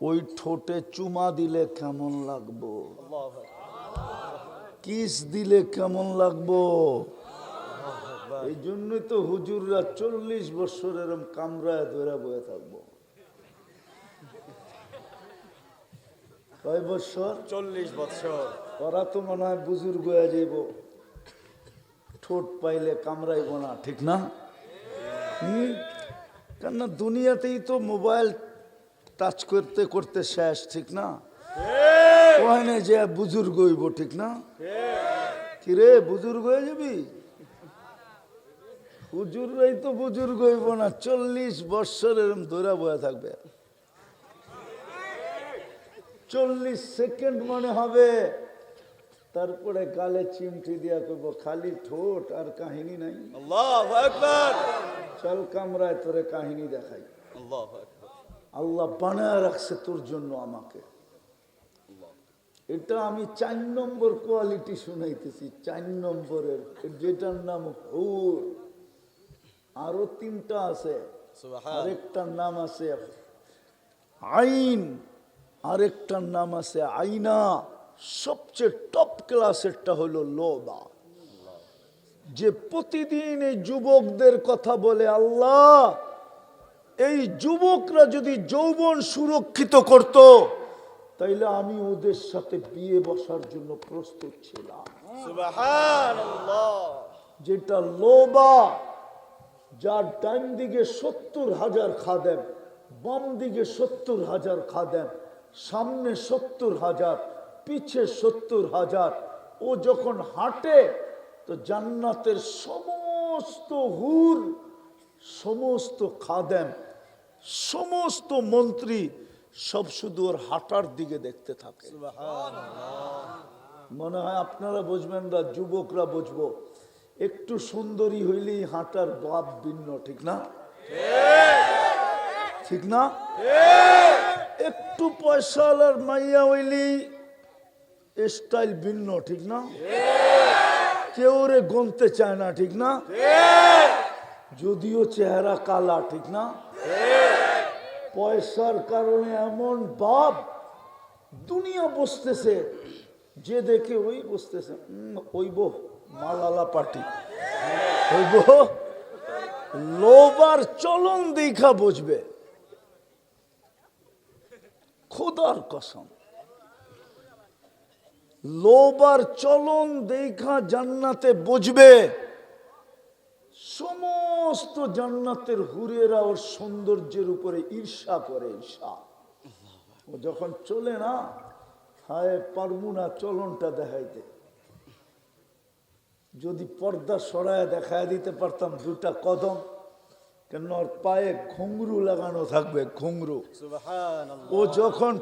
ওই ঠোঁটে চুমা দিলে কেমন লাগবো? কিস দিলে কেমন লাগবো? এই জন্যই তো হুজুররা চল্লিশ বছর এরম কামরায় ধরে বয়ে থাকব। কয় বছর? চল্লিশ বছর। ওরা তো মনে হয় বুজুর্গ হয়ে যাইব। ঠোঁট পাইলে কামড়াইব না ঠিক না? হুম? কেননা দুনিয়াতেই তো মোবাইল টাচ করতে করতে শেষ ঠিক না? ওখানে যে বুজুর্গ হইব ঠিক না? কিরে বুজুর্গ হয়ে যাবি? হুজুররাই তো বুজুর্গ হইব না চল্লিশ বৎসর এরম ধরে বয়ে থাকবে। চল্লিশ সেকেন্ড মনে হবে। তারপরে গালে চিমটি দিয়া করব খালি ঠোঁট আর কাহিনী নাই। চল কামরায় তোরে কাহিনী দেখাই। আল্লাহ আল্লাহ বানায় রাখছে তোর জন্য আমাকে। এটা আমি চার নম্বর কোয়ালিটি শুনাইতেছি চার নম্বরের। যেটার নাম হুর। আরও তিনটা আছে আরেকটার নাম আছে আইন আরেকটার নাম আছে আইনা সবচেয়ে টপ ক্লাসেরটা হলো লোবা। যে প্রতিদিন এই যুবকদের কথা বলে আল্লাহ এই যুবকরা যদি যৌবন সুরক্ষিত করত তাইলে আমি ওদের সাথে বিয়ে বসার জন্য প্রস্তুত ছিলাম। যেটা লোবা যার ডান দিকে সত্তর হাজার খাদেম বাম দিকে সত্তর হাজার খাদেম সামনে সত্তর হাজার পিছে সত্তর হাজার ও যখন হাঁটে তো জান্নাতের সমস্ত হুর সমস্ত খাদেম সমস্ত মন্ত্রী সব শুধু ওর হাঁটার দিকে দেখতে থাকে। মনে হয় আপনারা বুঝবেন না যুবকরা বুঝব একটু সুন্দরী হইলেই হাঁটার বাপ ভিন্ন ঠিক না? ঠিক। না? একটু পয়সাওয়ালার মাইয়া হইলেই স্টাইল ভিন্ন ঠিক না? কেউ রে গনতে চায় না ঠিক না? যদিও চেহারা কালা, ঠিক না? পয়সার কারণে এমন বাপ দুনিয়া বসতেছে, যে দেখে ওই বসতেছে ওইব মালালা পার্টি। ওইব লোবার চলন দেখা বুঝবে খোদার কসম। লোবার চলন দেখা জান্নাতে বুঝবে সমস্ত জান্নাতের হুরেরা ওর সৌন্দর্যের উপরে ঈর্ষা করে ঈর্ষা। ও যখন চলে না হায় পারব না চলনটা দেখাইতে। যদি পর্দা সরায় দেখায় দিতে পারতাম দুটা কদম কেন ওর পায়ে ঘুংরু লাগানো থাকবে ঘুংরু ও যখন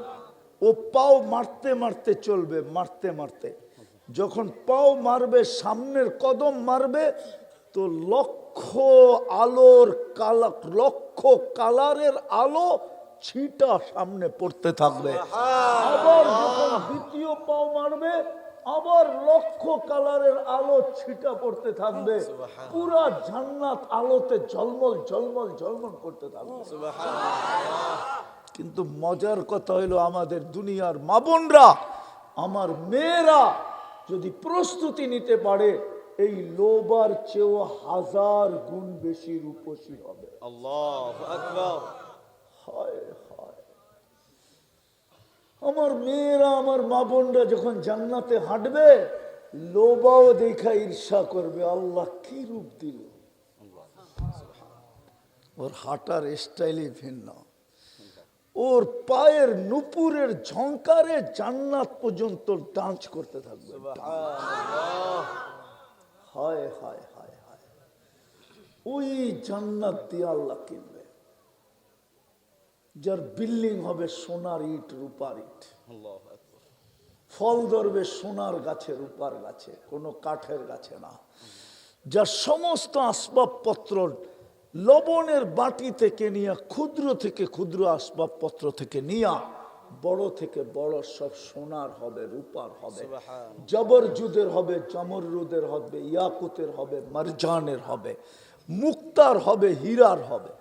ও পাও মারতে মারতে চলবে মারতে মারতে। যখন পাও মারবে সামনের কদম মারবে তো লক্ষ আলোর কালা লক্ষ কালারের আলো ছিটা সামনে পড়তে থাকবে। আবার যখন দ্বিতীয় পাও মারবে আবার লক্ষ কালারের আলো ছিটা পড়তে থাকবে। পুরা জান্নাত আলোতে ঝলমল ঝলমল ঝলমল করতে থাকবে। কিন্তু মজার কথা হইল আমাদের দুনিয়ার মা বোনরা আমার মেয়েরা যদি প্রস্তুতি নিতে পারে এই লোবার চেয়েও হাজার গুণ বেশি রূপসী হবে। আমার মেয়েরা আমার মা বোনরা যখন জান্নাতে হাঁটবে লোবাও দেখা ঈর্ষা করবে আল্লাহ কি রূপ দিল? ওর হাঁটার স্টাইলই ভিন্ন। ওর পায়ের নুপুরের ঝঙ্কারে জান্নাত পর্যন্ত ডান্স করতে থাকবে। হায় হায় হায় হায়। ওই জান্নাত দিয়ে আল্লাহ কিনবে। যার বিল্ডিং হবে সোনার ইট রূপার ইট। ফল ধরবে সোনার গাছে রূপার গাছে কোনো কাঠের গাছে না। যার সমস্ত আসবাবপত্র লবণের বাটি থেকে নিয়ে ক্ষুদ্র থেকে ক্ষুদ্র আসবাবপত্র থেকে নিয়ে বড় থেকে বড় সব সোনার হবে রূপার হবে। জবরজুদের হবে জমরুদের হবে ইয়াকুতের হবে মারজানের হবে মুক্তার হবে হীরার হবে।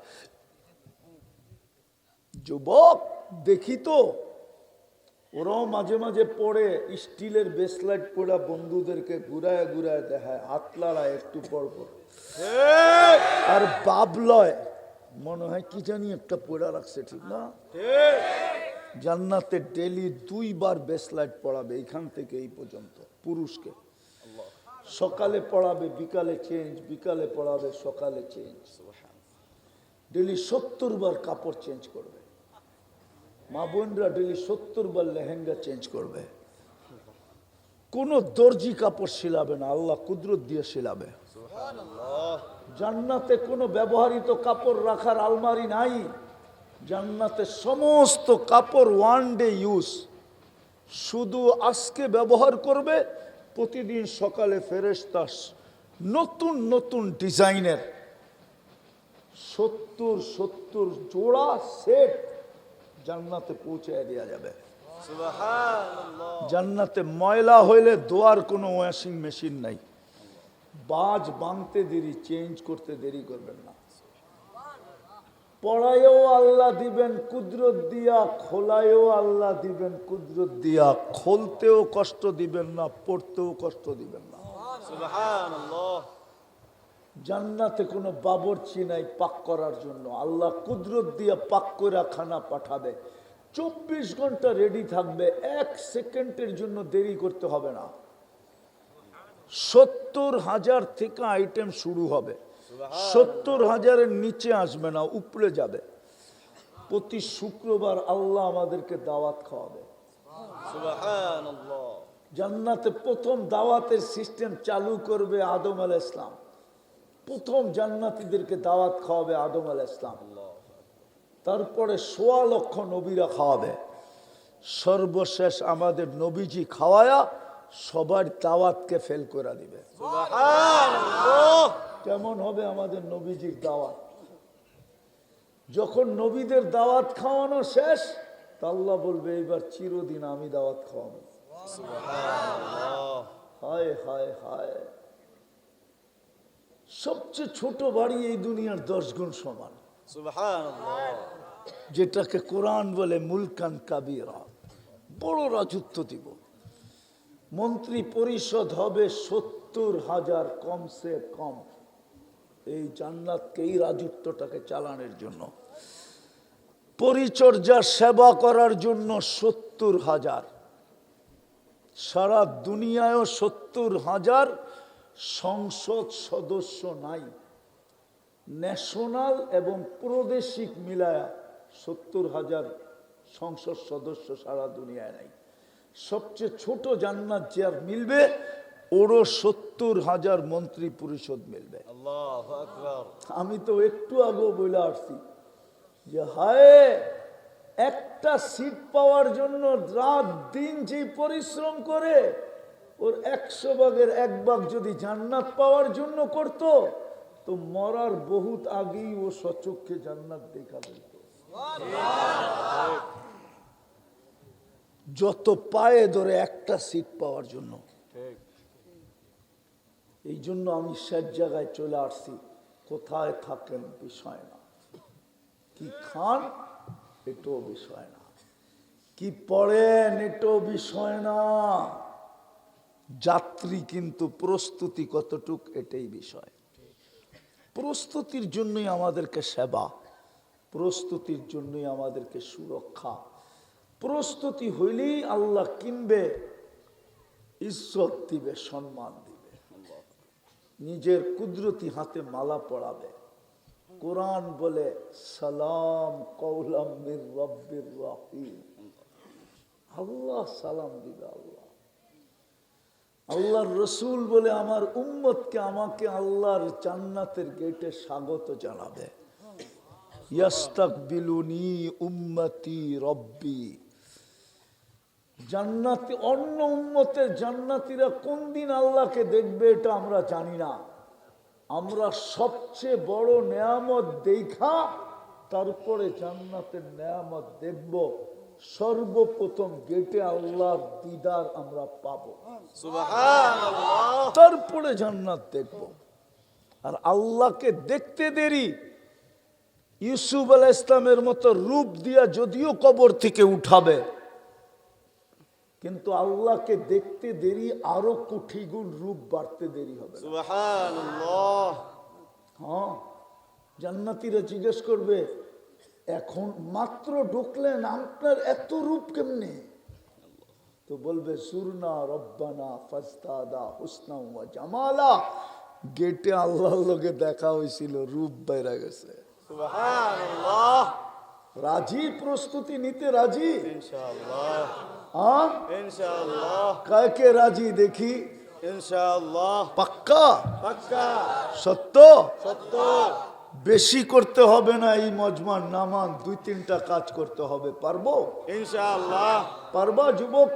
যুবক দেখি তো ওরাও মাঝে মাঝে পড়ে স্টিলের বেসলাইট পড়া বন্ধুদেরকে ঘুরায় ঘুরায় দেখায় হাত লড়ায় একটু পর পর। আর বাবলয় মনে হয় কি জানি একটা পড়া রাখছে ঠিক না? জান্নাতে ডেলি দুইবার বেসলাইট পড়াবে এইখান থেকে এই পর্যন্ত পুরুষকে। সকালে পড়াবে বিকালে চেঞ্জ বিকালে পড়াবে সকালে চেঞ্জ। ডেলি সত্তর বার কাপড় চেঞ্জ করবে। মা বোনরা ডেলি সত্তর বার লেহেঙ্গা চেঞ্জ করবে। কোনো দর্জি কাপড় শিলাবে না আল্লাহ কুদরত দিয়ে শিলাবে। জান্নাতে কোনো ব্যবহারিত কাপড় রাখার আলমারি নাই। জান্নাতে সমস্ত কাপড় ওয়ান ডে ইউজ শুধু আজকে ব্যবহার করবে প্রতিদিন সকালে ফেরেস্তা নতুন নতুন ডিজাইনের। সত্তর সত্তর জোড়া সেট জান্নাতে পৌঁছায় দেওয়া যাবে। জান্নাতে ময়লা হইলে দোয়ার কোনো ওয়াশিং মেশিন নাই। বাজ বাঁধতে দেরি চেঞ্জ করতে দেরি করবেন না। পড়ায়ও আল্লাহ দিবেন কুদরত দিয়া খোলায়ও আল্লাহ দিবেন কুদরত দিয়া খোলতেও কষ্ট দিবেন না পড়তেও কষ্ট দিবেন না। জান্নাতে কোনো বাবরচি নাই পাক করার জন্য। আল্লাহ কুদরত দিয়া পাক করে খানা পাঠাবে চব্বিশ ঘণ্টা রেডি থাকবে এক সেকেন্ডের জন্য দেরি করতে হবে না। সত্তর হাজার থেকে আইটেম শুরু হবে। সত্তর হাজারের নিচে আসবে না উপরে যাবে। প্রতি শুক্রবার আল্লাহ আমাদেরকে দাওয়াত খাওয়াবে। জান্নাতে প্রথম দাওয়াতের সিস্টেম চালু করবে আদম আল ইসলাম প্রথম জান্নাতীদেরকে দাওয়াত খাওয়াবে আদম আল ইসলাম তারপরে সোয়া লক্ষ নবীরা খাওয়াবে। সর্বশেষ আমাদের নবীজি খাওয়ায়া সবার দাওয়াতকে ফেল করে দিবে। কেমন হবে আমাদের নবীজির দাওয়াত? যখন নবীদের দাওয়াত খাওয়ানো শেষ তা আল্লাহ বলবে এইবার চিরদিন আমি দাওয়াত খাওয়াবো। হায় হায় হায়। সবচেয়ে ছোট বাড়ি এই দুনিয়ার দশ গুণ সমান। যেটাকে কোরআন বলে মুলকান কাবিরা। বড় রাজত্ব দিব। মন্ত্রী পরিষদ হবে সত্তর হাজার কমসে কম। এই জান্নাতকে এই রাজত্বটাকে চালানোর জন্য। পরিচর্যা, সেবা করার জন্য সত্তর হাজার। সারা দুনিয়ায়ও সত্তর হাজার সংসদ সদস্য নাই। ন্যাশনাল এবং প্রাদেশিক মিলায়া সত্তর হাজার সংসদ সদস্য সারা দুনিয়ায় নাই। সবচেয়ে ছোট জান্নাত যার মিলবে ওরও সত্তর হাজার মন্ত্রী পরিষদ মিলবে। আমি তো একটু আগে বলে আসছি যে হায় একটা সিট পাওয়ার জন্য রাত দিন যে পরিশ্রম করে ওর একশো ভাগের এক ভাগ যদি জান্নাত পাওয়ার জন্য করত তো মরার বহুত আগেই ও সচক্ষে জান্নাত দেখা যত পায়ে ধরে একটা সিট পাওয়ার জন্য। ঠিক। এই জন্য আমি শেষ জায়গায় চলে আসছি। কোথায় থাকেন বিষয় না। কি খান, এটাও বিষয় না। কি পড়েন, এটাও বিষয় না। যাত্রী কিন্তু প্রস্তুতি কতটুক, এটাই বিষয়। প্রস্তুতির জন্যই আমাদেরকে সেবা। প্রস্তুতির জন্যই আমাদেরকে সুরক্ষা। প্রস্তুতি হইলেই আল্লাহ কিনবে, ইজ্জত দিবে, সম্মান দিবে। নিজের কুদরতি হাতে মালা পড়াবে কোরআন বলে, সালাম কৌলাম রব্বির রাহিম। আল্লাহ সালাম দিবে আল্লাহ। আল্লাহর রসুল বলে, আমার উম্মতকে আমাকে আল্লাহর জান্নাতের গেটে স্বাগত জানাবে। ইয়াস্তাকবিলুনি উম্মতি রব্বি। জান্নাতি অন্য উম্মতের জান্নাতিরা কোন দিন আল্লাহকে দেখবে এটা আমরা জানি না। আমরা সবচেয়ে বড় নেয়ামত দেখা তারপরে জান্নাতের নেয়ামত দেখব। সর্বপ্রথম গেটে আল্লাহর দিদার আমরা পাবো। তারপরে জান্নাত দেখব। আর আল্লাহকে দেখতে দেরি ইউসুফ আলাহ ইসলামের মতো রূপ দিয়া যদিও কবর থেকে উঠাবে কিন্তু আল্লাহকে দেখতে দেরি আরও কোটি গুণ রূপ বাড়তে দেরি হবে হ্যাঁ জান্নাতিরা জিজ্ঞেস করবে এখন মাত্র ঢুকলেন আপনার এত রূপ কেমনে? তো বলবে সুরনা রব্বানা ফাস্তাদা হুসনা জামালা। গেটে আল্লাহর লোকে দেখা হয়েছিল রূপ বাইরা গেছে। রাজি? প্রস্তুতি নিতে রাজি? হ্যাঁ? কাকে রাজি দেখি? ইনশাআল্লাহ। পাক্কা? পাক্কা। সত্য? সত্য। বেশি করতে হবে না এই মজমান নামান দুই তিনটা কাজ করতে হবে পারব? ইনশাল্লাহ পারবা যুবক?